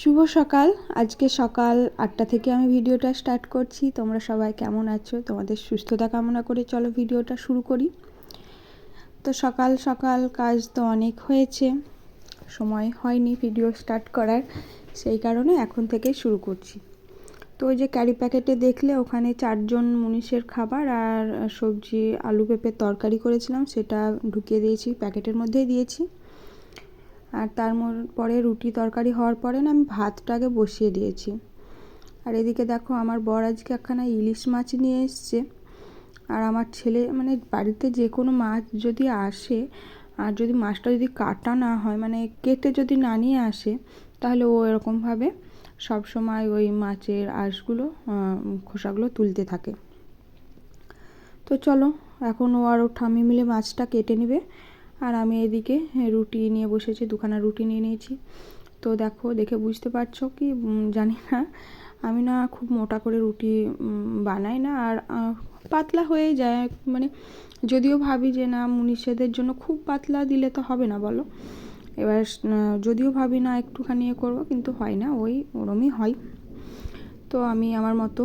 শুভ সকাল। আজকে সকাল আটটা থেকে আমি ভিডিওটা স্টার্ট করছি। তোমরা সবাই কেমন আছো? তোমাদের সুস্থতা কামনা করে চলো ভিডিওটা শুরু করি। তো সকাল সকাল কাজ তো অনেক হয়েছে। সময় হয়নি ভিডিও স্টার্ট করার। সেই কারণে এখন থেকে শুরু করছি। তো ওই যে ক্যারি প্যাকেটে দেখলে ওখানে চারজন মুনিশের খাবার আর সবজি, আলু পেঁপের তরকারি করেছিলাম। সেটা ঢুকিয়ে দিয়েছি, প্যাকেটের মধ্যেই দিয়েছি। আর তার পরে রুটি তরকারি হওয়ার পরে না আমি ভাতটাকে বসিয়ে দিয়েছি। আর এদিকে দেখো আমার বর আজকে একখানা ইলিশ মাছ নিয়ে এসছে। আর আমার ছেলে মানে বাড়িতে যে কোনো মাছ যদি আসে, আর যদি মাছটা যদি কাটা না হয় মানে কেটে যদি না নিয়ে আসে, তাহলে ও এরকমভাবে সব সময় ওই মাছের আঁশগুলো খোসাগুলো তুলতে থাকে। তো চলো, এখন ও আর ও ঠামি মিলে মাছটা কেটে নেবে। আর আমি এদিকে রুটি নিয়ে বসেছি, দুখানা রুটি নিয়ে নিয়েছি। তো দেখো, দেখে বুঝতে পারছ কি জানি না। আমি না খুব মোটা করে রুটি বানাই না আর পাতলা হয়ে যায়। মানে যদিও ভাবি যে না মুনিষেদের জন্য খুব পাতলা দিলে তো হবে না, বলো। এবার যদিও ভাবি না, একটুখানি এ করব, কিন্তু হয় না, ওই ওরমই হয়। তো আমি আমার মতো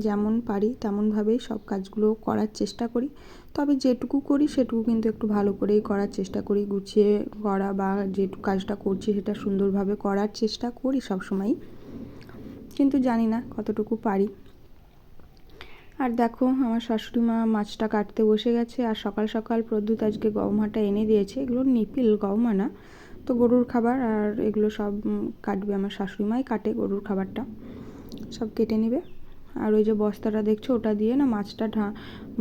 যেমন পারি, তেমনভাবেই সব কাজগুলো করার চেষ্টা করি। তবে যেটুকু করি, সেটুকু কিন্তু একটু ভালো করেই করার চেষ্টা করি, গুছিয়ে করা বা যেটুকু কাজটা করছি সেটা সুন্দরভাবে করার চেষ্টা করি সবসময়ই। কিন্তু জানি না কতটুকু পারি। আর দেখো, আমার শাশুড়ি মা মাছটা কাটতে বসে গেছে আর সকাল সকাল প্রদ্যুৎ আজকে গহমাটা এনে দিয়েছে। এগুলো নিপিল গহমা না তো গরুর খাবার আর এগুলো সব কাটবে আমার শাশুড়ি মাই কাটে গরুর খাবারটা। সব কেটে নেবে। আর ওই যে বস্তাটা দেখছ, ওটা দিয়ে না মাছটা ঢা,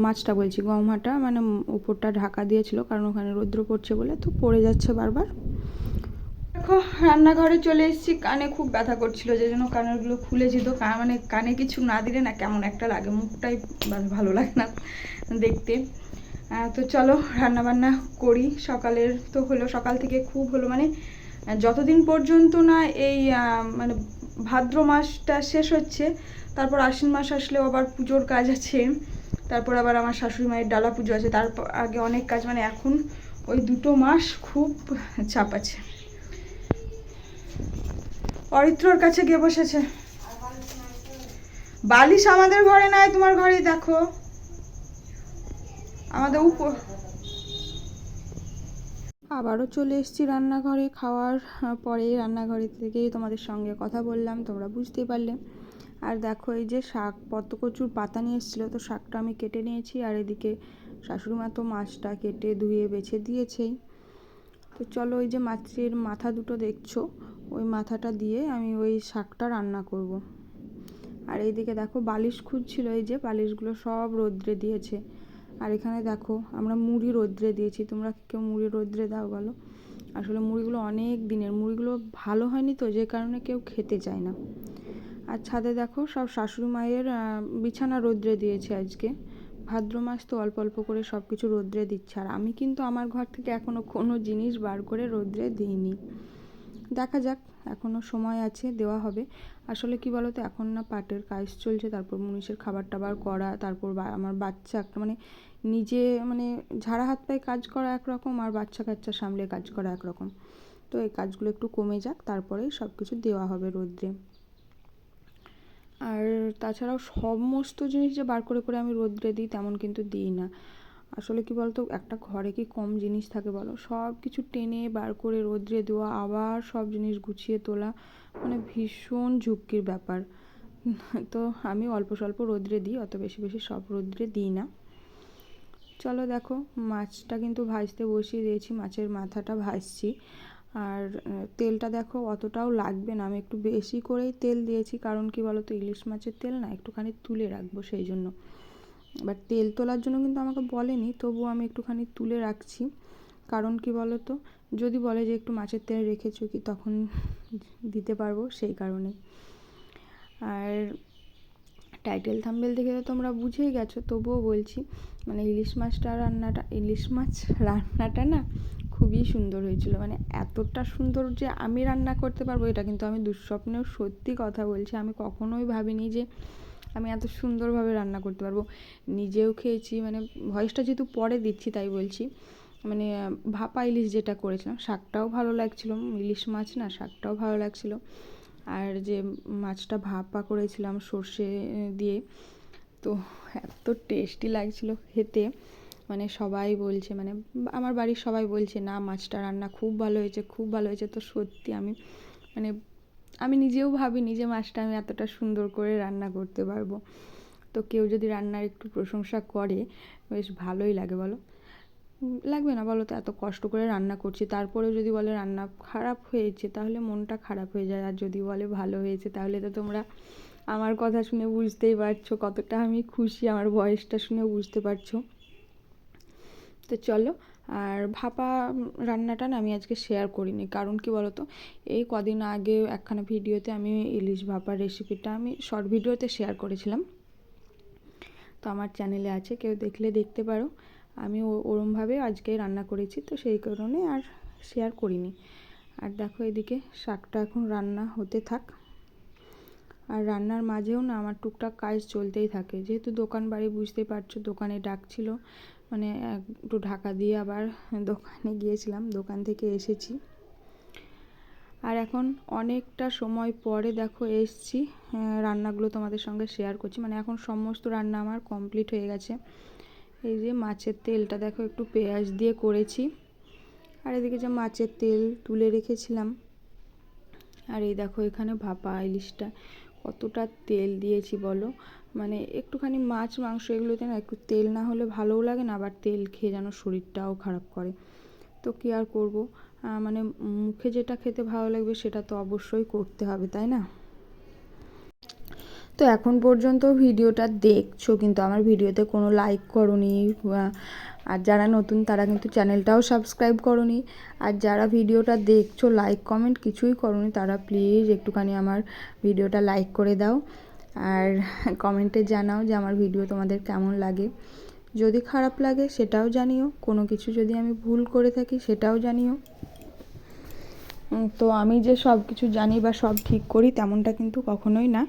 মাছটা বলছি গহমাটা মানে উপরটা ঢাকা দিয়েছিল, কারণ ওখানে রৌদ্র পড়ছে বলে, তো পড়ে যাচ্ছে বারবার। দেখো, রান্নাঘরে চলে এসেছি, কানে খুব ব্যথা করছিল, যে জন্য কানেরগুলো খুলেছি তো মানে কানে কিছু না দিলে না কেমন একটা লাগে, মুখটাই ভালো লাগে না দেখতে। তো চলো, রান্নাবান্না করি, সকালের তো হলো, সকাল থেকে খুব হলো মানে যতদিন পর্যন্ত না এই মানে ভাদ্র মাসটা শেষ হচ্ছে, তারপর আশ্বিন মাস আসলেও আবার পুজোর কাজ আছে, তারপর আবার আমার শাশুড়ি মায়ের ডালা পুজো আছে তারপর আগে অনেক কাজ মানে এখন ওই দুটো মাস খুব চাপ আছে। অরিত্রর কাছে গিয়ে বসেছে। বালিশ আমাদের ঘরে নাই, তোমার ঘরেই দেখো। আমাদের উপর আবারও চলে এসেছি রান্নাঘরে। খাওয়ার পরে রান্নাঘরে থেকেই তোমাদের সঙ্গে কথা বললাম, তোমরা বুঝতে পারলে। আর দেখো, এই যে শাক পদ্মকচুর পাতা নিয়ে এসেছিল, তো শাকটা আমি কেটে নিয়েছি। আর এদিকে শাশুড়ি মা তো মাছটা কেটে ধুয়ে বেছে দিয়েছেই। তো চলো ওই যে মাছের মাথা দুটো দেখছ, ওই মাথাটা দিয়ে আমি ওই শাকটা রান্না করব। আর এইদিকে দেখো, বালিশ খুঁজছিল, এই যে বালিশগুলো সব রোদ্রে দিয়েছে। আর এখানে দেখো, আমরা মুড়ি রোদ্রে দিয়েছি। তোমরা কেউ মুড়ি রোদ্রে দাও বলো? আসলে মুড়িগুলো অনেক দিনের, মুড়িগুলো ভালো হয়নি তো, যে কারণে কেউ খেতে চায় না। আর ছাদে দেখো, সব শাশুড়ি মায়ের বিছানা রোদ্রে দিয়েছে আজকে। ভাদ্র মাস তো অল্প অল্প করে সব কিছু রোদ্রে দিচ্ছে। আর আমি কিন্তু আমার ঘর থেকে এখনও কোনো জিনিস বার করে রোদ্রে দিইনি। দেখা যাক এখনও সময় আছে, দেওয়া হবে। আসলে কি বলতো, এখন না পাটের কাজ চলছে, তারপর মুনিশের খাবার টাবার করা, তারপর আমার বাচ্চা একটা মানে নিজে মানে ঝাড়া হাত পায়ে কাজ করা একরকম আর বাচ্চা কাচ্চা সামলে কাজ করা একরকম। তো এই কাজগুলো একটু কমে যাক, তারপরেই সব কিছু দেওয়া হবে রোদ্রে। আর তাছাড়াও সমস্ত জিনিস যে বার করে করে আমি রোদ্রে দিই, তেমন কিন্তু দিই না। আসলে কি বলতো, একটা ঘরে কি কম জিনিস থাকে বলো? সব কিছু টেনে বার করে রোদ্রে দেওয়া, আবার সব জিনিস গুছিয়ে তোলা মানে ভীষণ ঝুঁকির ব্যাপার। তো আমি অল্প স্বল্প রোদ্রে দিই, অত বেশি বেশি সব রোদ্রে দিই না। চলো দেখো, মাছটা কিন্তু ভাজতে বসিয়ে দিয়েছি, মাছের মাথাটা ভাজছি। আর তেলটা দেখো অতটাও লাগবে না, আমি একটু বেশি করেই তেল দিয়েছি, কারণ কি বলতো, ইলিশ মাছের তেল না একটুখানি তুলে রাখব সেই জন্য। এবার তেল তোলার জন্য কিন্তু আমাকে বলেনি তবুও আমি একটুখানি তুলে রাখছি। কারণ কি বলতো? যদি বলে যে একটু মাছের তেল রেখেছো কি তখন দিতে পারব সেই কারণে। আর টাইটেল থাম্বেল দেখে তো তোমরা বুঝেই গেছো, তবুও বলছি মানে ইলিশ মাছটা রান্নাটা, ইলিশ মাছ রান্নাটা না খুবই সুন্দর হয়েছিল। মানে এতটা সুন্দর যে আমি রান্না করতে পারব, এটা কিন্তু আমি দুঃস্বপ্নেও সত্যি কথা বলছি। আমি কখনোই ভাবিনি যে আমি এত সুন্দরভাবে রান্না করতে পারব। নিজেও খেয়েছি মানে ভয়েসটা যেহেতু পরে দিচ্ছি তাই বলছি। মানে ভাপা ইলিশ যেটা করেছিলাম, শাকটাও ভালো লাগছিল। ইলিশ মাছ না, শাকটাও ভালো লাগছিল। আর যে মাছটা ভাপা করেছিলাম সর্ষে দিয়ে, তো এত টেস্টি লাগছিল খেতে। মানে সবাই বলছে মানে আমার বাড়ির সবাই বলছে, না, মাছটা রান্না খুব ভালো হয়েছে, খুব ভালো হয়েছে। তো সত্যি আমি মানে আমি নিজেও ভাবিনি যে মাছটা আমি এতটা সুন্দর করে রান্না করতে পারব। তো কেউ যদি রান্নার একটু প্রশংসা করে, বেশ ভালোই লাগে বলো। লাগবে না বলো তো, এত কষ্ট করে রান্না করছি। তারপরেও যদি বলে রান্না খারাপ হয়েছে, তাহলে মনটা খারাপ হয়ে যায়। আর যদি বলে ভালো হয়েছে, তাহলে তো তোমরা আমার কথা শুনে বুঝতেই পারছ, কতটা আমি খুশি। আমার বয়সটা শুনে বুঝতে পারছ। তো চলো আর ভাপা রান্নাটা না আমি আজকে শেয়ার করিনি। কারণ কি বলতো? এই কদিন আগে একখানা ভিডিওতে আমি ইলিশ ভাপার রেসিপিটা আমি শর্ট ভিডিওতে শেয়ার করেছিলাম। তো আমার চ্যানেলে আছে, কেউ দেখলে দেখতে পারো। আমি ওরমভাবে আজকে রান্না করেছি, তো সেই কারণে আর শেয়ার করিনি। আর দেখো এদিকে শাকটা এখন রান্না হতে থাক। আর রান্নার মাঝেও না আমার টুকটাক কাজ চলতেই থাকে। যেহেতু দোকান বাড়ি বুঝতে পারছ, দোকানে ডাকছিল মানে একটু ঢাকা দিয়ে আবার দোকানে গিয়েছিলাম, দোকান থেকে এসেছি। আর এখন অনেকটা সময় পরে দেখো এসছি রান্নাগুলো তোমাদের সঙ্গে শেয়ার করছি। মানে এখন সমস্ত রান্না আমার কমপ্লিট হয়ে গেছে। এই যে মাছের তেলটা দেখো একটু পেঁয়াজ দিয়ে করেছি। আর এদিকে যে মাছের তেল তুলে রেখেছিলাম। আর এই দেখো এখানে ভাপা, ইলিশটা। কতটা তেল দিয়েছি বলো? মানে একটুখানি মাছ, মাংস এগুলোতে না একটু তেল না হলে ভালোও লাগে না, আবার তেল খেয়ে যেন শরীরটাও খারাপ করে। তো কী আর করব? মানে মুখে যেটা খেতে ভালো লাগবে সেটা তো অবশ্যই করতে হবে, তাই না? তো এখন পর্যন্ত ভিডিওটা দেখছ, কিন্তু আমার ভিডিওতে কোনো লাইক করনি আর যারা নতুন তারা কিন্তু চ্যানেলটাও সাবস্ক্রাইব করনি। আর যারা ভিডিওটা দেখছ লাইক কমেন্ট কিছুই করনি, তারা প্লিজ একটুখানি আমার ভিডিওটা লাইক করে দাও। আর কমেন্টে জানাও যে আমার ভিডিও তোমাদের কেমন লাগে। যদি খারাপ লাগে সেটাও জানিও, কোনো কিছু যদি আমি ভুল করে থাকি সেটাও জানিও। তো আমি যে সব কিছু জানি বা সব ঠিক করি তেমনটা কিন্তু কখনোই না।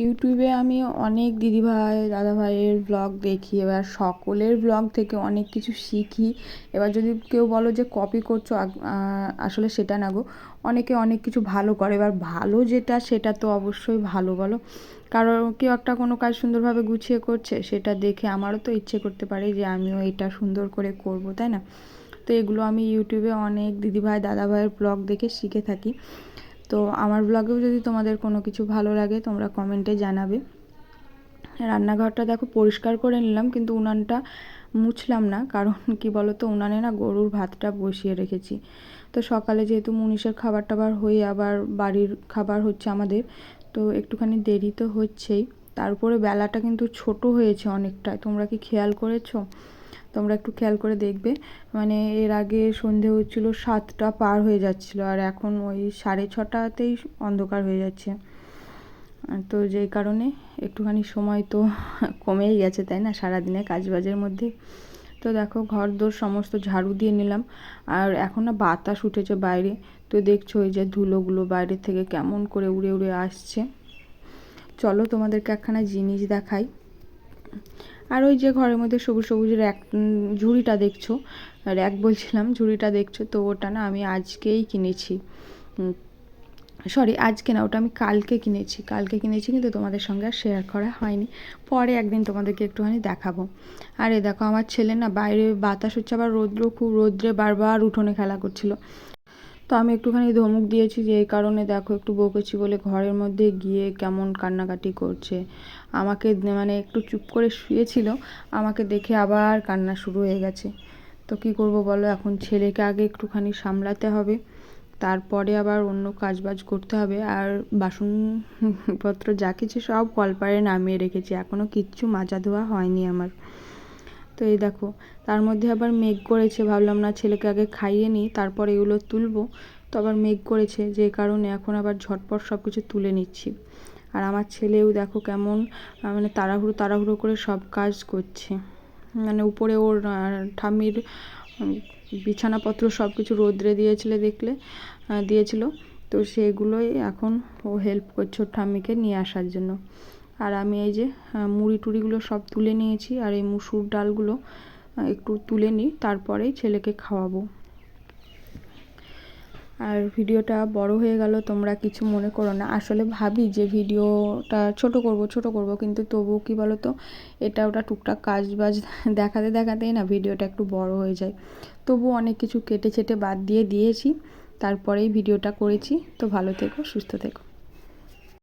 ইউটিউবে আমি অনেক দিদিভাই, দাদাভাইয়ের ব্লগ দেখি, এবার সকলের ব্লগ থেকে অনেক কিছু শিখি। এবার যদি কেউ বলো যে কপি করছ আসলে সেটা না গো। অনেকে অনেক কিছু ভালো করে, এবার ভালো যেটা সেটা তো অবশ্যই ভালো বলো। কারণ কেউ একটা কোনো কাজ সুন্দরভাবে গুছিয়ে করছে, সেটা দেখে আমারও তো ইচ্ছে করতে পারে যে আমিও এটা সুন্দর করে করব, তাই না? তো এগুলো আমি ইউটিউবে অনেক দিদিভাই, দাদাভাইয়ের ব্লগ দেখে শিখে থাকি। তো আমার ব্লগেও যদি তোমাদের কোনো কিছু ভালো লাগে, তোমরা কমেন্টে জানাবে। রান্নাঘরটা দেখো পরিষ্কার করে নিলাম, কিন্তু উনানটা মুছলাম না, কারণ কি বলতো, উনানে না গরুর ভাতটা বসিয়ে রেখেছি। তো সকালে যেহেতু মুনিশের খাবার টাবার হয়ে আবার বাড়ির খাবার হচ্ছে আমাদের, তো একটুখানি দেরি তো হচ্ছেই। তারপরে বেলাটা কিন্তু ছোট হয়েছে অনেকটা, তোমরা কি খেয়াল করেছ? তোমরা একটু খেয়াল করে দেখবে। মানে এর আগে সন্ধে হচ্ছিল সাতটা পার হয়ে যাচ্ছিল আর এখন ওই সাড়ে ছটাতেই অন্ধকার হয়ে যাচ্ছে। তো যেই কারণে একটুখানি সময় তো কমেই গেছে, তাই না? সারাদিনে কাজবাজের মধ্যে। তো দেখো ঘর দোর সমস্ত ঝাড়ু দিয়ে নিলাম। আর এখন না বাতাস উঠেছে বাইরে। তো দেখছ ওই যে ধুলোগুলো বাইরে থেকে কেমন করে উড়ে উড়ে আসছে। চলো তোমাদেরকে একখানা জিনিস দেখাই। আর ওই যে ঘরের মধ্যে সবুজ সবুজ র্যাক ঝুড়িটা দেখছ? র্যাক বলছিলাম, ঝুড়িটা দেখছ? তো ওটা না আমি আজকেই কিনেছি। সরি আজকে না, ওটা আমি কালকে কিনেছি। কালকে কিনেছি কিন্তু তোমাদের সঙ্গে আর শেয়ার করা হয়নি। পরে একদিন তোমাদেরকে একটুখানি দেখাবো। আর দেখো, আমার ছেলে না বাইরে বাতাস হচ্ছে, আবার রৌদ্র খুব, রৌদ্রে বারবার উঠোনে খেলা করছিল। তো আমি একটুখানি ধমক দিয়েছি যে এই কারণে দেখো একটু বকেছি বলে ঘরের মধ্যে গিয়ে কেমন কান্নাকাটি করছে। আমাকে মানে একটু চুপ করে শুয়েছিল, আমাকে দেখে আবার কান্না শুরু হয়ে গেছে। তো কি করব বলো, এখন ছেলেকে আগে একটুখানি সামলাতে হবে, তারপরে আবার অন্য কাজবাজ করতে হবে। আর বাসনপত্র যা কিছু সব কলপারে নামিয়ে রেখেছি এখনও কিচ্ছু মাজা ধোয়া হয়নি আমার। তো এই দেখো, তার মধ্যে আবার মেঘ করেছে, ভাবলাম না ছেলেকে আগে খাইয়ে নিই, তারপর এগুলো তুলবো। তো আবার মেঘ করেছে, যে কারণে এখন আবার ঝটপট সব কিছু তুলে নিচ্ছি। আর আমার ছেলেও দেখো কেমন মানে তাড়াহুড়ো তাড়াহুড়ো করে সব কাজ করছে। মানে উপরে ওর ঠাম্মির বিছানাপত্র সব কিছু রোদ্রে দিয়েছিলে দেখলে দিয়েছিল। তো সেগুলোই এখন ও হেল্প করছে ওর ঠাম্মিকে নিয়ে আসার জন্য। আর আমি এই যে মুড়ি টুড়িগুলো সব তুলে নিয়েছি আর এই মুসুর ডালগুলো একটু তুলে নিই, তারপরেই ছেলেকে খাওয়াবো। আর ভিডিওটা বড় হয়ে গেল, তোমরা কিছু মনে করো না। আসলে ভাবি যে ভিডিওটা ছোট করব ছোট করব, কিন্তু তবুও কি বলো তো এটা ওটা টুকটাক কাজ বাজ দেখাতে দেখাতেই না ভিডিওটা একটু বড় হয়ে যায়। তবু অনেক কিছু কেটে ছেটে বাদ দিয়ে দিয়েছি, তারপরেই ভিডিওটা করেছি। তো ভালো থেকো, সুস্থ থেকো।